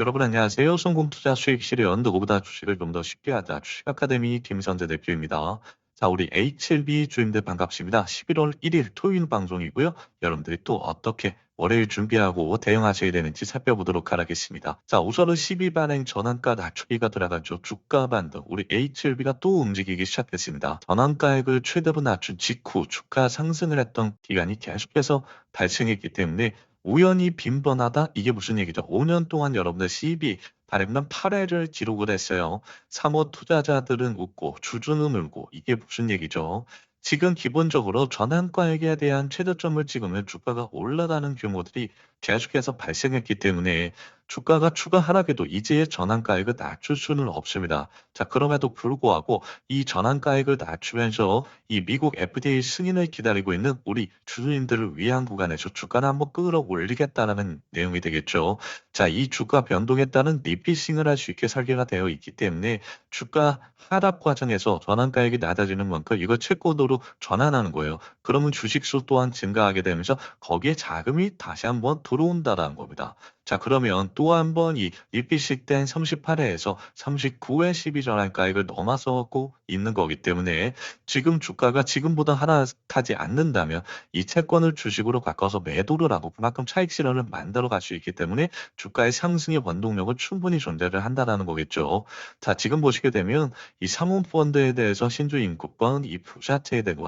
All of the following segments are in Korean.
여러분 안녕하세요. 성공투자 수익 실현 누구보다 주식을 좀 더 쉽게 하자 주식 아카데미 김선재 대표입니다. 자, 우리 HLB 주임들 반갑습니다. 11월 1일 토요일 방송이고요. 여러분들이 또 어떻게 월요일 준비하고 대응하셔야 되는지 살펴보도록 하겠습니다. 자, 우선은 12반행 전환가 낮추기가 들어가죠. 주가 반등. 우리 HLB가 또 움직이기 시작했습니다. 전환가액을 최대로 낮춘 직후 주가 상승을 했던 기간이 계속해서 발생했기 때문에 우연히 빈번하다? 이게 무슨 얘기죠? 5년 동안 여러분들 CB 발행단 8회를 기록을 했어요. 3호 투자자들은 웃고 주주는 울고 이게 무슨 얘기죠? 지금 기본적으로 전환가액에 대한 최저점을 찍으면 주가가 올라가는 규모들이 계속해서 발생했기 때문에 주가가 추가 하락에도 이제의 전환가액을 낮출 수는 없습니다. 자, 그럼에도 불구하고 이 전환가액을 낮추면서 이 미국 FDA 승인을 기다리고 있는 우리 주주님들을 위한 구간에서 주가를 한번 끌어올리겠다는 내용이 되겠죠. 자, 이 주가 변동에 따른 리피싱을 할 수 있게 설계가 되어 있기 때문에 주가 하락 과정에서 전환가액이 낮아지는 만큼 이걸 채권으로 전환하는 거예요. 그러면 주식수 또한 증가하게 되면서 거기에 자금이 다시 한번 들어온다라는 겁니다. 자, 그러면 또 한 번 이 리피식 된 38회에서 39회 12전환가액을 넘어서고 있는 거기 때문에 지금 주가가 지금보다 하락하지 않는다면 이 채권을 주식으로 바꿔서 매도를 하고 그만큼 차익 실현을 만들어 갈 수 있기 때문에 주가의 상승의 원동력은 충분히 존재를 한다라는 거겠죠. 자, 지금 보시게 되면 이 사모펀드에 대해서 신주 인구권, 이 부자체에 대한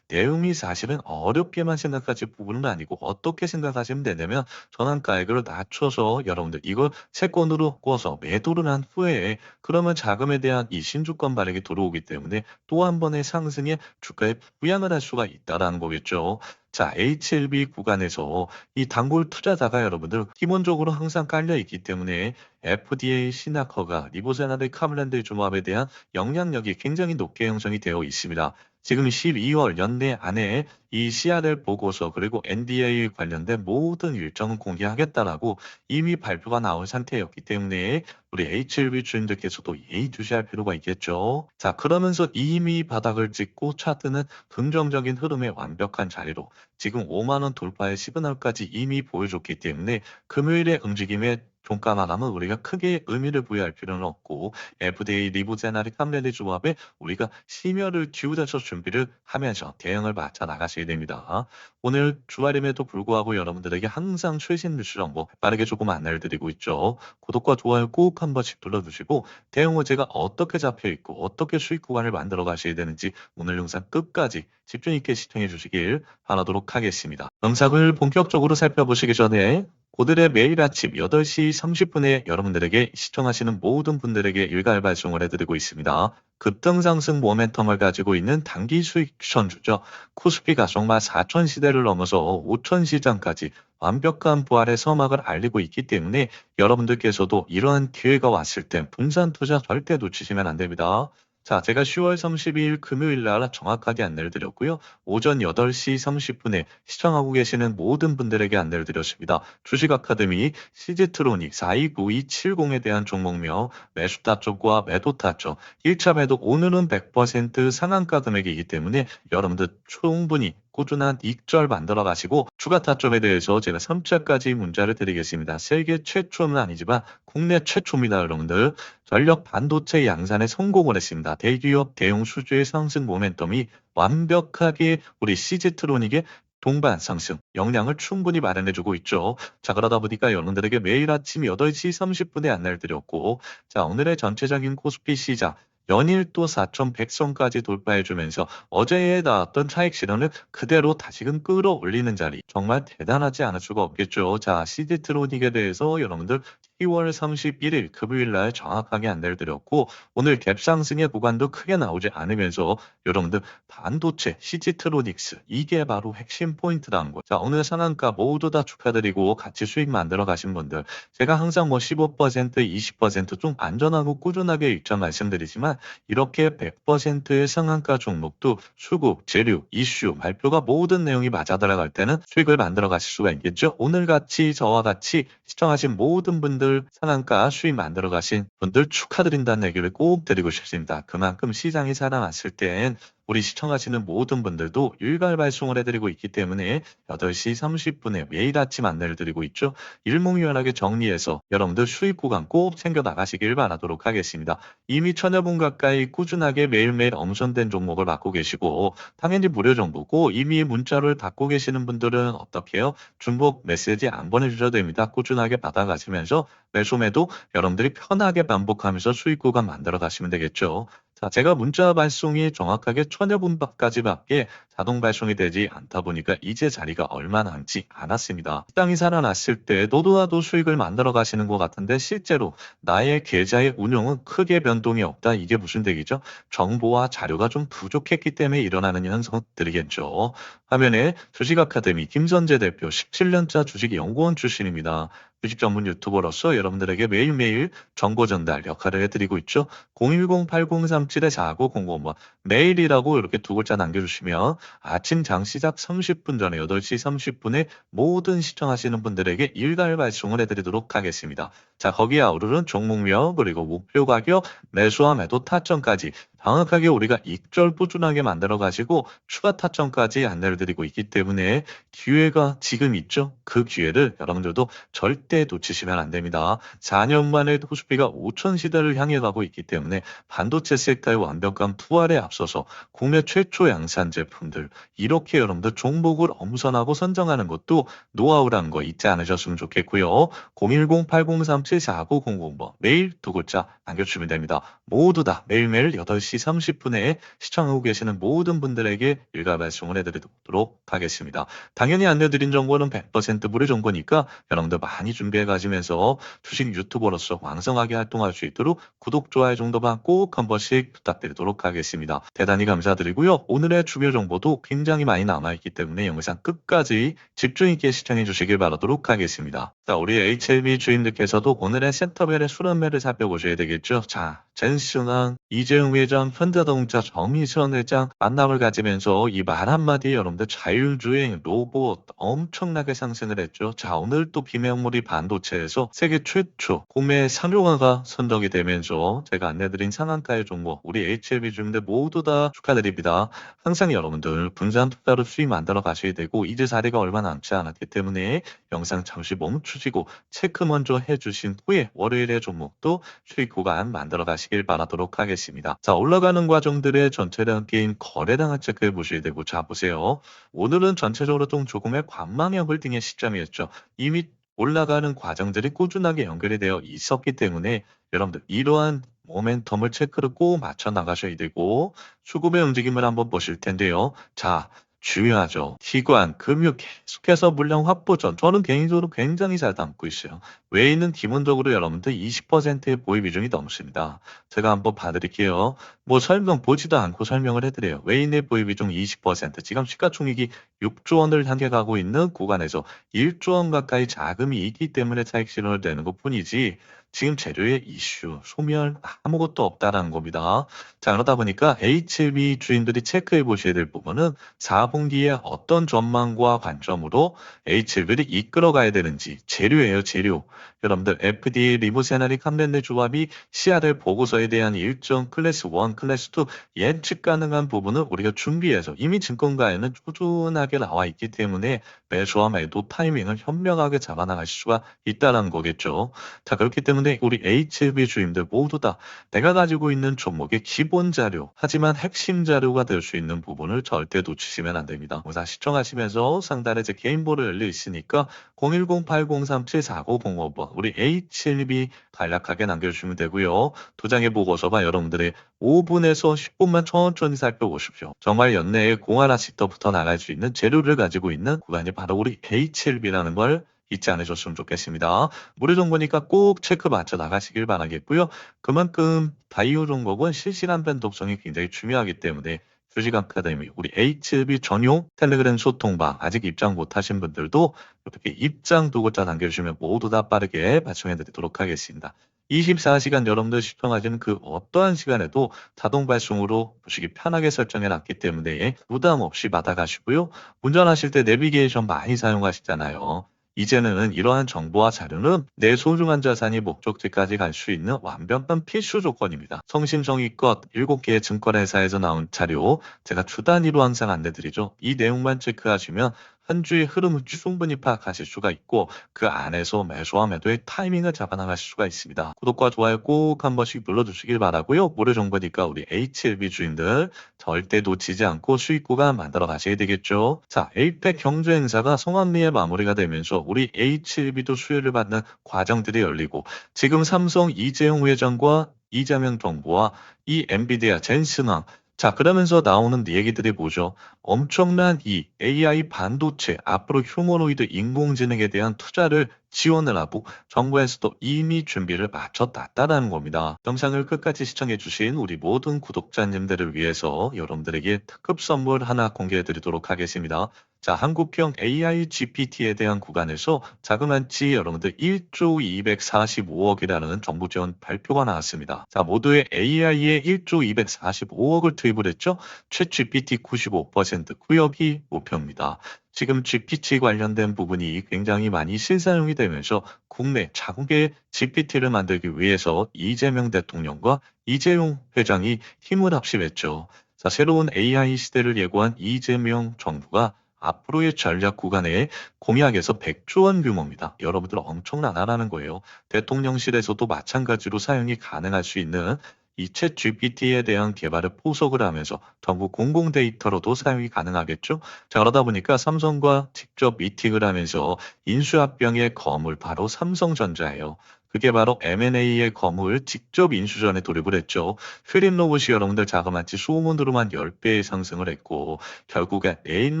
내용이 사실은 어렵게만 생각하실 부분은 아니고 어떻게 생각하시면 되냐면 전환가액을 낮춰 서 여러분들 이걸 채권으로 꿔서 매도를 한 후에 그러면 자금에 대한 이 신주권 발행이 들어오기 때문에 또 한 번의 상승에 주가에 부양을 할 수가 있다라는 거겠죠. 자, HLB 구간에서 이 단골 투자자가 여러분들 기본적으로 항상 깔려 있기 때문에 FDA 신학허가 리보세나드 카블랜드 조합에 대한 영향력이 굉장히 높게 형성이 되어 있습니다. 지금 12월 연내 안에 이 CRL 보고서 그리고 NDA 관련된 모든 일정은 공개하겠다라고 이미 발표가 나온 상태였기 때문에 우리 HLB 주인들께서도 예의주시할 필요가 있겠죠. 자, 그러면서 이미 바닥을 찍고 차트는 긍정적인 흐름의 완벽한 자리로 지금 5만 원 돌파의 시그널까지 이미 보여줬기 때문에 금요일의 움직임에 종가만 하면 우리가 크게 의미를 부여할 필요는 없고 FDA 리보제나리 캄렐리 조합에 우리가 심혈을 기울여서 준비를 하면서 대응을 맞춰 나가셔야 됩니다. 오늘 주말임에도 불구하고 여러분들에게 항상 최신 뉴스 정보 빠르게 조금 안내를 드리고 있죠. 구독과 좋아요 꼭 한 번씩 눌러주시고 대응 호재가 어떻게 잡혀 있고 어떻게 수익 구간을 만들어 가셔야 되는지 오늘 영상 끝까지 집중 있게 시청해 주시길 바라도록 하겠습니다. 영상을 본격적으로 살펴보시기 전에 오늘의 매일 아침 8시 30분에 여러분들에게 시청하시는 모든 분들에게 일괄 발송을 해드리고 있습니다. 급등상승 모멘텀을 가지고 있는 단기 수익 선주죠. 코스피가 정말 4천 시대를 넘어서 5천 시장까지 완벽한 부활의 서막을 알리고 있기 때문에 여러분들께서도 이러한 기회가 왔을 땐 분산 투자 절대 놓치시면 안 됩니다. 자, 제가 10월 32일 금요일 날 정확하게 안내를 드렸고요. 오전 8시 30분에 시청하고 계시는 모든 분들에게 안내를 드렸습니다. 주식 아카데미 시즈트로닉 429270에 대한 종목명 매수 타점과 매도 타점 1차 매도 오늘은 100% 상한가 금액이기 때문에 여러분들 충분히 꾸준한 익절 만들어 가시고 추가 타점에 대해서 제가 3차까지 문자를 드리겠습니다. 세계 최초는 아니지만 국내 최초입니다, 여러분들. 전력 반도체 양산에 성공을 했습니다. 대기업 대형 수주의 상승 모멘텀이 완벽하게 우리 시즈트로닉의 동반 상승 역량을 충분히 마련해주고 있죠. 자 그러다 보니까 여러분들에게 매일 아침 8시 30분에 안내를 드렸고 자 오늘의 전체적인 코스피 시작 연일 또 4,100선까지 돌파해주면서 어제에 나왔던 차익 실현을 그대로 다시금 끌어올리는 자리 정말 대단하지 않을 수가 없겠죠. 자 시드트로닉에 대해서 여러분들 10월 31일 금요일 날 정확하게 안내를 드렸고 오늘 갭 상승의 구간도 크게 나오지 않으면서 여러분들 반도체 시지트로닉스 이게 바로 핵심 포인트라는 거죠. 자 오늘 상한가 모두 다 축하드리고 같이 수익 만들어 가신 분들 제가 항상 뭐 15% 20%좀 안전하고 꾸준하게 입장 말씀드리지만 이렇게 100%의 상한가 종목도 수급, 재료, 이슈, 발표가 모든 내용이 맞아 들어갈 때는 수익을 만들어 가실 수가 있겠죠. 오늘 같이 저와 같이 시청하신 모든 분들 상한가 수익 만들어 가신 분들 축하드린다는 얘기를 꼭 드리고 싶습니다. 그만큼 시장이 살아났을 땐 우리 시청하시는 모든 분들도 일괄 발송을 해드리고 있기 때문에 8시 30분에 매일 아침 안내를 드리고 있죠. 일목요연하게 정리해서 여러분들 수익 구간 꼭 챙겨 나가시길 바라도록 하겠습니다. 이미 천여 분 가까이 꾸준하게 매일매일 엄선된 종목을 받고 계시고 당연히 무료 정보고 이미 문자를 받고 계시는 분들은 어떻게 해요? 중복 메시지 안 보내주셔도 됩니다. 꾸준하게 받아가시면서 매수매도 여러분들이 편하게 반복하면서 수익 구간 만들어 가시면 되겠죠. 자, 제가 문자 발송이 정확하게 천여 분까지밖에 자동 발송이 되지 않다 보니까 이제 자리가 얼마 남지 않았습니다. 시장이 살아났을 때 너도나도 수익을 만들어 가시는 것 같은데 실제로 나의 계좌의 운용은 크게 변동이 없다. 이게 무슨 얘기죠? 정보와 자료가 좀 부족했기 때문에 일어나는 현상들이겠죠. 화면에 주식 아카데미 김선재 대표 17년차 주식 연구원 출신입니다. 주식 전문 유튜버로서 여러분들에게 매일매일 정보 전달 역할을 해드리고 있죠. 010-8037-4900번 메일이라고 이렇게 두 글자 남겨주시면 아침 장 시작 30분 전에 8시 30분에 모든 시청하시는 분들에게 일괄 발송을 해드리도록 하겠습니다. 자 거기에 아우르는 종목명 그리고 목표 가격 매수와 매도 타점까지 정확하게 우리가 익절 꾸준하게 만들어 가시고 추가 타점까지 안내를 드리고 있기 때문에 기회가 지금 있죠. 그 기회를 여러분들도 절대 놓치시면 안 됩니다. 4년 만에 호수비가 5천 시대를 향해 가고 있기 때문에 반도체 섹터의 완벽한 부활에 앞서서 국내 최초 양산 제품들 이렇게 여러분들 종목을 엄선하고 선정하는 것도 노하우라는 거 잊지 않으셨으면 좋겠고요. 010-8037-4900번 메일 두 글자 남겨주시면 됩니다. 모두 다 매일매일 8시 30분에 시청하고 계시는 모든 분들에게 일괄 발송을 해드리도록 하겠습니다. 당연히 안내드린 정보는 100% 무료 정보니까 여러분들 많이 준비해 가시면서 주식 유튜버로서 왕성하게 활동할 수 있도록 구독, 좋아요 정도만 꼭 한 번씩 부탁드리도록 하겠습니다. 대단히 감사드리고요. 오늘의 주요 정보도 굉장히 많이 남아있기 때문에 영상 끝까지 집중 있게 시청해 주시길 바라도록 하겠습니다. 자, 우리 HLB 주인들께서도 오늘의 센터별의 수련매를 살펴보셔야 되겠죠. 자, 젠스랑 이재용 회장, 현대자동차 정의선 회장 만남을 가지면서 이 말 한마디에 여러분들 자율주행 로봇 엄청나게 상승을 했죠. 자, 오늘 또 비메모리 반도체에서 세계 최초 구매 상용화가 선정이 되면서 제가 안내드린 상한가의 종목 우리 HLB 주민들 모두 다 축하드립니다. 항상 여러분들 분산 투자로 수익 만들어 가셔야 되고 이제 자리가 얼마 남지 않았기 때문에 영상 잠시 멈추시고 체크 먼저 해주신 후에 월요일의 종목도 수익 구간 만들어 가시길 바라도록 하겠습니다. 자 올라가는 과정들의 전체량 게임 거래량을 체크해 보셔야 되고 자 보세요. 오늘은 전체적으로 좀 조금의 관망형 홀딩의 시점이었죠. 이미 올라가는 과정들이 꾸준하게 연결이 되어 있었기 때문에 여러분들 이러한 모멘텀을 체크를 꼭 맞춰 나가셔야 되고 수급의 움직임을 한번 보실 텐데요. 자, 중요하죠. 기관, 금융 계속해서 물량 확보 전 저는 개인적으로 굉장히 잘 담고 있어요. 외인은 기본적으로 여러분들 20%의 보유 비중이 넘습니다. 제가 한번 봐드릴게요. 뭐 설명 보지도 않고 설명을 해드려요. 외인의 보유 비 중 20%, 지금 시가총액이 6조 원을 향해 가고 있는 구간에서 1조 원 가까이 자금이 있기 때문에 차익 실현을 되는 것 뿐이지 지금 재료의 이슈, 소멸 아무것도 없다라는 겁니다. 자, 그러다 보니까 HLB 주인들이 체크해 보셔야 될 부분은 4분기에 어떤 전망과 관점으로 HLB를 이끌어 가야 되는지 재료예요, 재료. 여러분들 FDA 리보세나릭 함렌네 조합이 CRL 보고서에 대한 일정 클래스 1, 클래스 2 예측 가능한 부분을 우리가 준비해서 이미 증권가에는 꾸준하게 나와 있기 때문에 매수와 매도 타이밍을 현명하게 잡아나가실 수가 있다는 거겠죠. 자, 그렇기 때문에 우리 HLB 주인들 모두 다 내가 가지고 있는 종목의 기본 자료, 하지만 핵심 자료가 될 수 있는 부분을 절대 놓치시면 안 됩니다. 우선 시청하시면서 상단에 제 개인번호 열려 있으니까 010-8037-4905번 우리 HLB 간략하게 남겨주시면 되고요. 두 장의 보고서만 여러분들의 5분 에서 10분만 천천히 살펴보십시오. 정말 연내에 공 하나씩 더 붙어 나갈 수 있는 재료를 가지고 있는 구간이 바로 우리 HLB라는 걸 잊지 않으셨으면 좋겠습니다. 무료 정보니까 꼭 체크 맞춰 나가시길 바라겠고요. 그만큼 바이오 종목은 실시간 변동성이 굉장히 중요하기 때문에 주식 아카데미 우리 HB 전용 텔레그램 소통방 아직 입장 못하신 분들도 이렇게 입장 두 글자 남겨주시면 모두 다 빠르게 발송해드리도록 하겠습니다. 24시간 여러분들 시청하시는 그 어떠한 시간에도 자동 발송으로 보시기 편하게 설정해 놨기 때문에 부담 없이 받아가시고요. 운전하실 때 내비게이션 많이 사용하시잖아요. 이제는 이러한 정보와 자료는 내 소중한 자산이 목적지까지 갈 수 있는 완벽한 필수 조건입니다. 성심성의껏 7개의 증권회사에서 나온 자료 제가 주 단위로 항상 안내드리죠. 이 내용만 체크하시면 한 주의 흐름을 충분히 파악하실 수가 있고 그 안에서 매수와 매도의 타이밍을 잡아나가실 수가 있습니다. 구독과 좋아요 꼭 한 번씩 눌러주시길 바라고요. 모래 정보니까 우리 HLB 주인들 절대 놓치지 않고 수익 구간 만들어 가셔야 되겠죠. 자, 에이펙 경제 행사가 성황리에 마무리가 되면서 우리 HLB도 수혜를 받는 과정들이 열리고 지금 삼성 이재용 회장과 이재명 정부와 이 엔비디아 젠슨왕 자, 그러면서 나오는 얘기들이 뭐죠? 엄청난 이 AI 반도체, 앞으로 휴머노이드 인공지능에 대한 투자를 지원을 하고 정부에서도 이미 준비를 마쳤다라는 겁니다. 영상을 끝까지 시청해주신 우리 모든 구독자님들을 위해서 여러분들에게 특급 선물 하나 공개해 드리도록 하겠습니다. 자, 한국형 AI GPT에 대한 구간에서 자그만치 여러분들 1조 245억이라는 정부 지원 발표가 나왔습니다. 자, 모두의 AI에 1조 245억을 투입을 했죠. 최 GPT 95% 구역이 목표입니다. 지금 GPT 관련된 부분이 굉장히 많이 실사용이 되면서 국내 자국의 GPT를 만들기 위해서 이재명 대통령과 이재용 회장이 힘을 합심했죠. 자, 새로운 AI 시대를 예고한 이재명 정부가 앞으로의 전략 구간에 공약에서 100조 원 규모입니다. 여러분들 엄청나다라는 거예요. 대통령실에서도 마찬가지로 사용이 가능할 수 있는 이챗 GPT에 대한 개발을 포석을 하면서 정부 공공 데이터로도 사용이 가능하겠죠. 자, 그러다 보니까 삼성과 직접 미팅을 하면서 인수합병의 거물 바로 삼성전자예요. 그게 바로 M&A의 거물 직접 인수전에 돌입을 했죠. 휘린 로봇이 여러분들 자그마치 소문으로만 10배의 상승을 했고 결국에 레인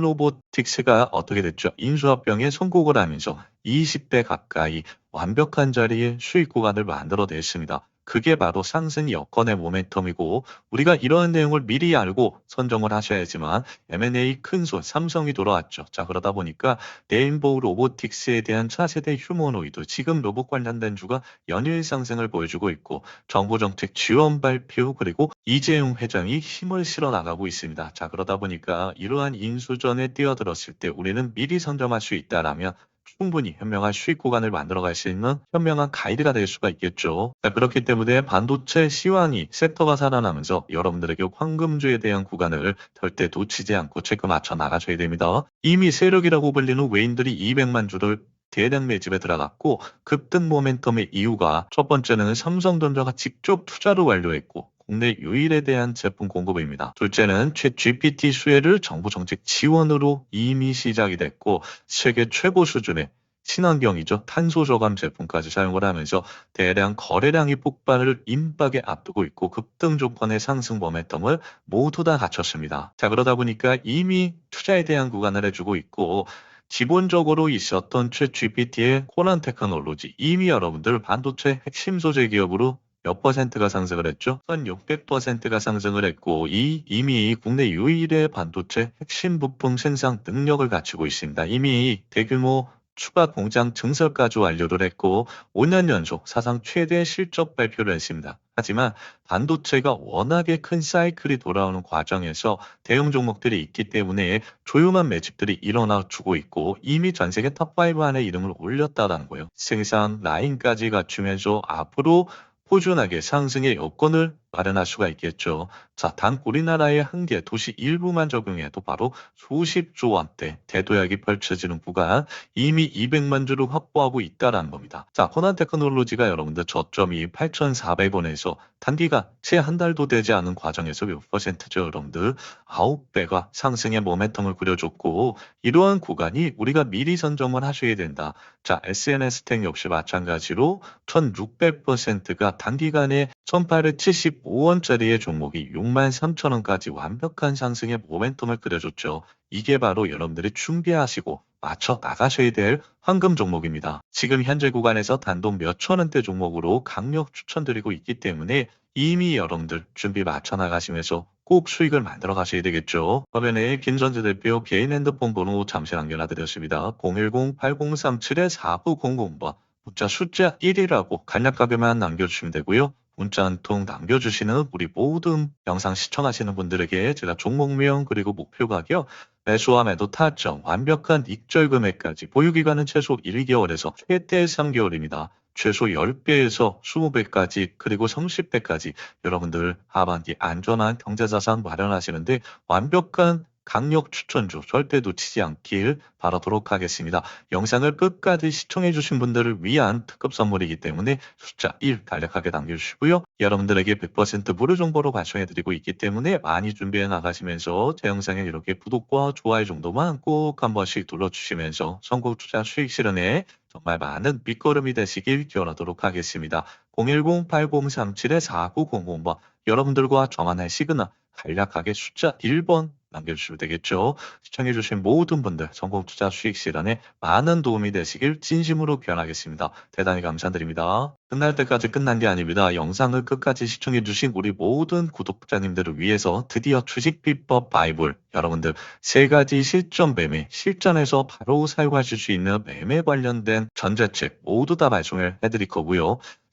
로보틱스가 어떻게 됐죠? 인수합병에 성공을 하면서 20배 가까이 완벽한 자리에 수익 구간을 만들어냈습니다. 그게 바로 상승 여건의 모멘텀이고 우리가 이러한 내용을 미리 알고 선정을 하셔야지만 M&A 큰손 삼성이 돌아왔죠. 자 그러다 보니까 레인보우 로보틱스에 대한 차세대 휴머노이드 지금 로봇 관련된 주가 연일 상승을 보여주고 있고 정부 정책 지원 발표 그리고 이재용 회장이 힘을 실어 나가고 있습니다. 자 그러다 보니까 이러한 인수전에 뛰어들었을 때 우리는 미리 선점할 수 있다라면 충분히 현명한 수익 구간을 만들어갈 수 있는 현명한 가이드가 될 수가 있겠죠. 자, 그렇기 때문에 반도체 시황이 섹터가 살아나면서 여러분들에게 황금주에 대한 구간을 절대 놓치지 않고 체크 맞춰 나가셔야 됩니다. 이미 세력이라고 불리는 외인들이 200만 주를 대량 매집에 들어갔고 급등 모멘텀의 이유가 첫 번째는 삼성전자가 직접 투자를 완료했고 국내 유일에 대한 제품 공급입니다. 둘째는 최 GPT 수혜를 정부 정책 지원으로 이미 시작이 됐고 세계 최고 수준의 친환경이죠. 탄소 저감 제품까지 사용을 하면서 대량 거래량이 폭발을 임박에 앞두고 있고 급등 조건의 상승 모멘텀을 모두 다 갖췄습니다. 자 그러다 보니까 이미 투자에 대한 구간을 해주고 있고 기본적으로 있었던 최 GPT의 코난 테크놀로지 이미 여러분들 반도체 핵심 소재 기업으로 몇 퍼센트가 상승을 했죠? 한 600%가 상승을 했고 이 이미 국내 유일의 반도체 핵심 부품 생산 능력을 갖추고 있습니다. 이미 대규모 추가 공장 증설까지 완료를 했고 5년 연속 사상 최대 실적 발표를 했습니다. 하지만 반도체가 워낙에 큰 사이클이 돌아오는 과정에서 대형 종목들이 있기 때문에 조용한 매집들이 일어나 주고 있고 이미 전 세계 탑5 안에 이름을 올렸다는 거예요. 생산 라인까지 갖추면서 앞으로 꾸준하게 상승의 여건을 마련할 수가 있겠죠. 자, 단 우리나라의 한개 도시 일부만 적용해도 바로 수십조 원대 대도약이 펼쳐지는 구간 이미 200만 주를 확보하고 있다라는 겁니다. 자, 호난 테크놀로지가 여러분들 저점이 8,400원에서 단기가 채 한 달도 되지 않은 과정에서 몇 퍼센트죠, 여러분들? 9배가 상승의 모멘텀을 그려줬고 이러한 구간이 우리가 미리 선점을 하셔야 된다. 자, SNS 텍 역시 마찬가지로 1,600%가 단기간에 1,875원짜리의 종목이 63,000원까지 완벽한 상승의 모멘텀을 그려줬죠. 이게 바로 여러분들이 준비하시고 맞춰 나가셔야 될 황금 종목입니다. 지금 현재 구간에서 단독 몇천 원대 종목으로 강력 추천드리고 있기 때문에 이미 여러분들 준비 맞춰 나가시면서 꼭 수익을 만들어 가셔야 되겠죠. 화면에 김선재 대표 개인 핸드폰 번호 잠시 남겨놔드렸습니다. 010-8037-4900번 문자 숫자 1이라고 간략하게만 남겨주시면 되고요. 문자 한 통 남겨주시는 우리 모든 영상 시청하시는 분들에게 제가 종목명 그리고 목표 가격 매수와 매도 타점, 완벽한 익절 금액까지 보유기간은 최소 1개월에서 최대 3개월입니다. 최소 10배에서 20배까지 그리고 30배까지 여러분들 하반기 안전한 경제자산 마련하시는데 완벽한 강력 추천주 절대 놓치지 않길 바라도록 하겠습니다. 영상을 끝까지 시청해주신 분들을 위한 특급 선물이기 때문에 숫자 1 간략하게 남겨주시고요. 여러분들에게 100% 무료 정보로 발송해드리고 있기 때문에 많이 준비해 나가시면서 제 영상에 이렇게 구독과 좋아요 정도만 꼭 한 번씩 눌러주시면서 성공 투자 수익 실현에 정말 많은 밑거름이 되시길 기원하도록 하겠습니다. 010-8037-4900번 여러분들과 정한할 시그널 간략하게 숫자 1번 남겨주시면 되겠죠. 시청해주신 모든 분들 성공 투자 수익 실현에 많은 도움이 되시길 진심으로 기원하겠습니다. 대단히 감사드립니다. 끝날 때까지 끝난 게 아닙니다. 영상을 끝까지 시청해주신 우리 모든 구독자님들을 위해서 드디어 주식 비법 바이블 여러분들 세 가지 실전 매매 실전에서 바로 사용하실 수 있는 매매 관련된 전자책 모두 다 발송을 해드릴 거고요.